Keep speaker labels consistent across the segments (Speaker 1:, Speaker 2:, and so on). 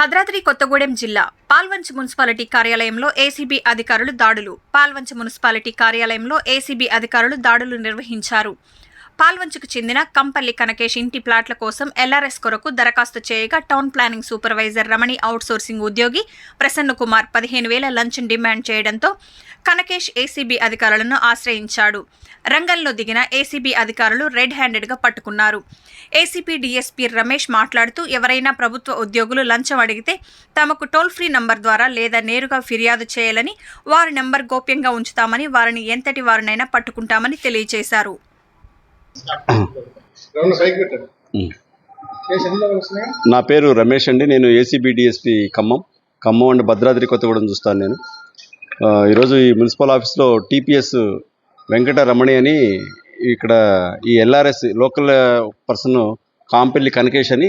Speaker 1: భద్రాద్రి కొత్తగూడెం జిల్లా పాల్వంచ్ మున్సిపాలిటీ కార్యాలయంలో ఏసీబీ అధికారులు దాడులు. పాల్వంచ్ మున్సిపాలిటీ కార్యాలయంలో ఏసీబీ అధికారులు దాడులు నిర్వహించారు. పాల్వంచుకు చెందిన కంపల్లి కనకేష్ ఇంటి ప్లాట్ల కోసం ఎల్ఆర్ఎస్ కొరకు దరఖాస్తు చేయగా town planning supervisor Ramani outsourcing ఉద్యోగి ప్రసన్న కుమార్ పదిహేను వేల లంచం డిమాండ్ చేయడంతో కనకేష్ ఏసీబీ అధికారులను ఆశ్రయించాడు. రంగంలో దిగిన ఏసీబీ అధికారులు రెడ్ హ్యాండెడ్గా పట్టుకున్నారు. ఏసీపీ డీఎస్పీ రమేష్ మాట్లాడుతూ ఎవరైనా ప్రభుత్వ ఉద్యోగులు లంచం అడిగితే తమకు టోల్ ఫ్రీ నంబర్ ద్వారా లేదా నేరుగా ఫిర్యాదు చేయాలని వారి నెంబర్ గోప్యంగా ఉంచుతామని వారిని ఎంతటి వారినైనా పట్టుకుంటామని తెలియజేశారు.
Speaker 2: నా పేరు రమేష్ అండి. నేను ACB DSP Khammam. Khammam and Bhadradri Kothagudem చూస్తాను నేను. ఈరోజు ఈ మున్సిపల్ ఆఫీస్లో టీపీఎస్ వెంకట రమణి అని ఇక్కడ ఈ LRS local person Kampelli Kanakesh అని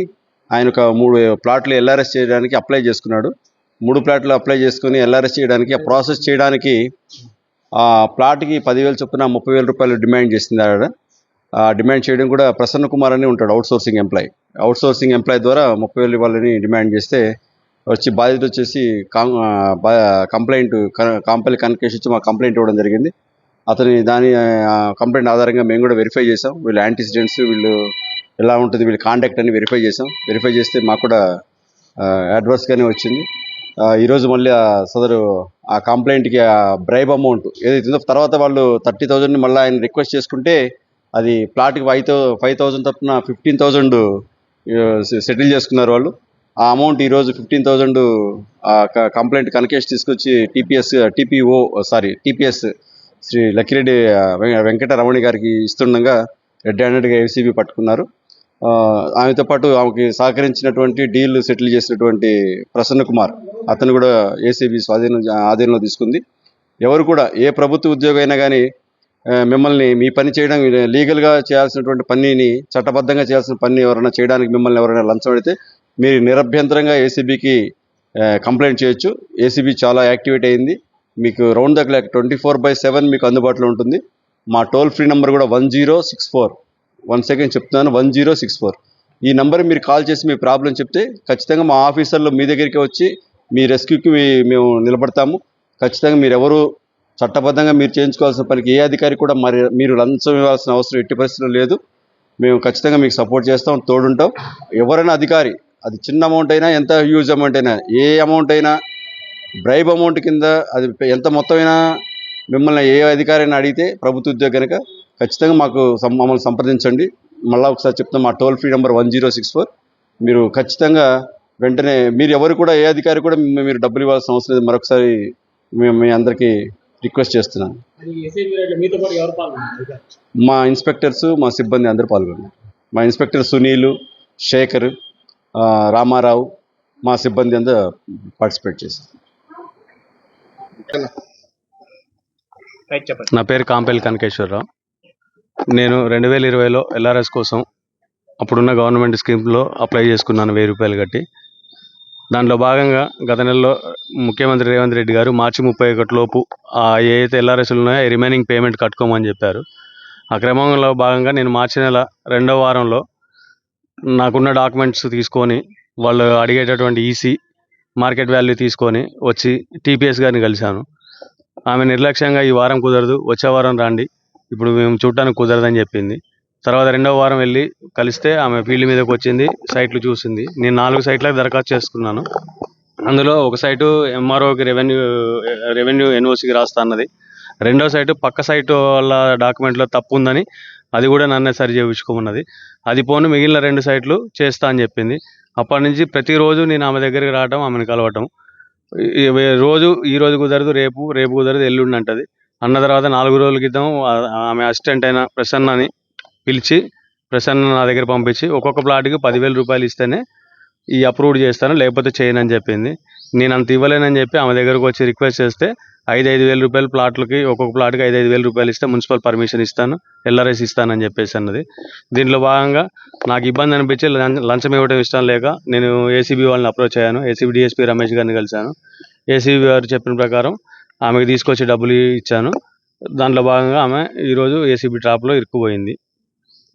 Speaker 2: ఆయన ఒక మూడు ప్లాట్లు ఎల్ఆర్ఎస్ చేయడానికి అప్లై చేసుకున్నాడు. మూడు ప్లాట్లు అప్లై చేసుకుని ఎల్ఆర్ఎస్ చేయడానికి ఆ ప్రాసెస్ చేయడానికి ఆ ప్లాట్కి పదివేలు చొప్పున ముప్పై వేల రూపాయలు డిమాండ్ చేసింది ఆవిడ. ఆ డిమాండ్ చేయడం కూడా ప్రసన్న కుమార్ అని ఉంటాడు outsourcing employee. Outsourcing employee ద్వారా ముప్పై వేలు ఇవ్వాలని డిమాండ్ చేస్తే వచ్చి బాధితుడు వచ్చేసి బా- కంప్లైంట్ కంపెనీ కాంపల్లి కన్కేష్ ఇచ్చి మా కంప్లైంట్ ఇవ్వడం జరిగింది. అతని దాని కంప్లైంట్ ఆధారంగా మేము కూడా వెరిఫై చేసాం వీళ్ళ యాంటిసిడెంట్స్ వీళ్ళు ఎలా ఉంటుంది వీళ్ళ కాంటాక్ట్ అని వెరిఫై చేసాం వెరిఫై చేస్తే మాకు కూడా అడ్వర్స్గానే వచ్చింది. ఈరోజు మళ్ళీ ఆ సదరు ఆ కంప్లైంట్కి ఆ బ్రైబ్ అమౌంట్ ఏదైతే తర్వాత వాళ్ళు థర్టీ థౌజండ్ని మళ్ళీ ఆయన రిక్వెస్ట్ చేసుకుంటే అది ప్లాట్కి ఫైవ్ థౌ ఫైవ్ థౌజండ్ తప్పున ఫిఫ్టీన్ థౌజండ్ సెటిల్ చేసుకున్నారు వాళ్ళు. ఆ అమౌంట్ ఈరోజు ఫిఫ్టీన్ థౌజండ్ కంప్లైంట్ కనకేష్ తీసుకొచ్చి TPS TPO sorry TPS Shri Lakkireddy Venkataramani గారికి ఇస్తుండగా రెడ్ హ్యాండెడ్గా ఏసీబీ పట్టుకున్నారు. ఆమెతో పాటు ఆమెకి సహకరించినటువంటి డీల్ సెటిల్ చేసినటువంటి ప్రసన్న కుమార్ అతను కూడా ఏసీబీ స్వాధీనం ఆధీనంలో తీసుకుంది. ఎవరు కూడా ఏ ప్రభుత్వ ఉద్యోగం అయినా కానీ మిమ్మల్ని మీ పని చేయడం లీగల్గా చేయాల్సినటువంటి పనిని చట్టబద్ధంగా చేయాల్సిన పని ఎవరైనా చేయడానికి మిమ్మల్ని ఎవరైనా లంచం అడిగితే మీరు నిరభ్యంతరంగా ఏసీబీకి కంప్లైంట్ చేయొచ్చు. ఏసీబీ చాలా యాక్టివేట్ అయింది. మీకు round the clock twenty four by seven మీకు అందుబాటులో ఉంటుంది. మా టోల్ ఫ్రీ నెంబర్ కూడా one zero six four. One second చెప్తున్నాను వన్ జీరో సిక్స్ ఫోర్. ఈ నెంబర్ మీరు కాల్ చేసి మీ ప్రాబ్లం చెప్తే ఖచ్చితంగా మా ఆఫీసర్లు మీ దగ్గరికి వచ్చి మీ రెస్క్యూకి మేము నిలబడతాము. ఖచ్చితంగా మీరు ఎవరు చట్టబద్ధంగా మీరు చేయించుకోవాల్సిన పనికి ఏ అధికారి కూడా మరి మీరు లంచం ఇవ్వాల్సిన అవసరం ఎట్టి పరిస్థితులు లేదు. మేము ఖచ్చితంగా మీకు సపోర్ట్ చేస్తాం తోడుంటాం. ఎవరైనా అధికారి అది చిన్న అమౌంట్ అయినా ఎంత హ్యూజ్ అమౌంట్ అయినా ఏ అమౌంట్ అయినా బ్రైబ్ అమౌంట్ కింద అది ఎంత మొత్తం అయినా మిమ్మల్ని ఏ అధికారి అయినా అడిగితే ప్రభుత్వ ఉద్యోగం కనుక ఖచ్చితంగా మాకు మమ్మల్ని సంప్రదించండి. మళ్ళీ ఒకసారి చెప్తాం మా toll free number one zero six four మీరు ఖచ్చితంగా వెంటనే మీరు ఎవరు కూడా ఏ అధికారి కూడా మీరు డబ్బులు ఇవ్వాల్సిన అవసరం లేదు. మరొకసారి మేము మీ అందరికీ రిక్వెస్ట్ చేస్తున్నాను. మా ఇన్స్పెక్టర్స్ మా సిబ్బంది అందరూ పాల్గొన్నారు. మా ఇన్స్పెక్టర్ సునీలు శేఖర్ ఆ, రామారావు మా సిబ్బంది అంతా పార్టిసిపేట్ చేశారు.
Speaker 3: రైట్ చెప్పండి.
Speaker 4: నా పేరు కాంపెల్ కనకేశ్వరరావు. నేను రెండు వేల ఇరవైలో ఎల్ఆర్ఎస్ కోసం అప్పుడున్న గవర్నమెంట్ స్కీమ్లో అప్లై చేసుకున్నాను వెయ్యి రూపాయలు కట్టి. దాంట్లో భాగంగా గత నెలలో ముఖ్యమంత్రి రేవంత్ రెడ్డి గారు మార్చి ముప్పై ఒకటి లోపు ఏదైతే ఎల్ఆర్ఎస్లు ఉన్నాయో రిమైనింగ్ పేమెంట్ కట్టుకోమని చెప్పారు. ఆ క్రమంలో భాగంగా నేను మార్చి నెల రెండవ వారంలో నాకున్న డాక్యుమెంట్స్ తీసుకొని వాళ్ళు అడిగేటటువంటి ఈసీ మార్కెట్ వాల్యూ తీసుకొని వచ్చి టీపీఎస్ గారిని కలిశాను. ఆమె నిర్లక్ష్యంగా ఈ వారం కుదరదు వచ్చే వారం రండి ఇప్పుడు మేము చూడటానికి కుదరదని చెప్పింది. తర్వాత రెండవ వారం వెళ్ళి కలిస్తే ఆమె ఫీల్డ్ మీదకి వచ్చింది సైట్లు చూసింది. నేను నాలుగు సైట్లకు దరఖాస్తు చేసుకున్నాను. అందులో ఒక సైటు ఎంఆర్ఓకి రెవెన్యూ రెవెన్యూ ఎన్ఓసికి రాస్తా అన్నది. రెండో సైటు పక్క సైటు వాళ్ళ డాక్యుమెంట్లో తప్పు ఉందని అది కూడా నన్నే సరి చేయించుకోమన్నది. అది పోను మిగిలిన రెండు సైట్లు చేస్తా అని చెప్పింది. అప్పటి నుంచి ప్రతిరోజు నేను ఆమె దగ్గరికి రావడం ఆమెను కలవటం. రోజు ఈ రోజు కుదరదు రేపు రేపు కుదరదు ఎల్లుండి అంటది. అన్న తర్వాత నాలుగు రోజుల క్రితం ఆమె అసిస్టెంట్ అయిన ప్రసన్నని పిలిచి ప్రసన్న నా దగ్గర పంపించి ఒక్కొక్క ప్లాట్కి పదివేల రూపాయలు ఇస్తేనే ఈ అప్రూవ్డ్ చేస్తాను లేకపోతే చేయనని చెప్పింది. నేను అంత ఇవ్వలేనని చెప్పి ఆమె దగ్గరకు వచ్చి రిక్వెస్ట్ చేస్తే ఐదు ఐదు వేల రూపాయలు ప్లాట్లకి ఒక్కొక్క ప్లాట్కి ఐదు ఐదు వేల రూపాయలు ఇస్తే మున్సిపల్ పర్మిషన్ ఇస్తాను ఎల్ఆర్ఎస్ ఇస్తానని చెప్పేసి అన్నది. దీంట్లో భాగంగా నాకు ఇబ్బంది అనిపించి లంచం ఇవ్వడం ఇష్టం లేక నేను ఏసీబీ వాళ్ళని అప్రోచ్ అయ్యాను. ఏసీబీ డిఎస్పీ రమేష్ గారిని కలిశాను. ఏసీబీ గారు చెప్పిన ప్రకారం ఆమెకి తీసుకొచ్చి డబ్బులు ఇచ్చాను. దాంట్లో భాగంగా ఆమె ఈరోజు ఏసీబీ ట్రాప్లో ఇరుక్కుపోయింది.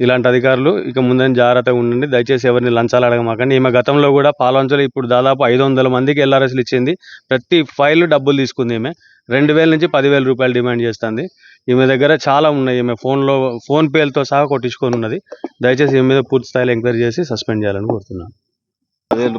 Speaker 4: ఇలాంటి అధికారులు ఇక ముందని జాగ్రత్తగా ఉండండి. దయచేసి ఎవరిని లంచాలు అడగమాకండి. ఈమె గతంలో కూడా పాలవంచలు ఇప్పుడు దాదాపు ఐదు వందల మందికి ఎల్ఆర్ఎస్లు ఇచ్చింది. ప్రతి ఫైల్ డబ్బులు తీసుకుంది ఈమె. రెండు వేల నుంచి పదివేల రూపాయలు డిమాండ్ చేస్తుంది. ఈమె దగ్గర చాలా ఉన్నాయి. ఈమె ఫోన్లో ఫోన్పేలతో సహా కొట్టించుకొని ఉన్నది. దయచేసి ఈమె మీద పూర్తి స్థాయిలో ఎంక్వైరీ చేసి సస్పెండ్ చేయాలని కోరుతున్నాను.
Speaker 2: పదివేల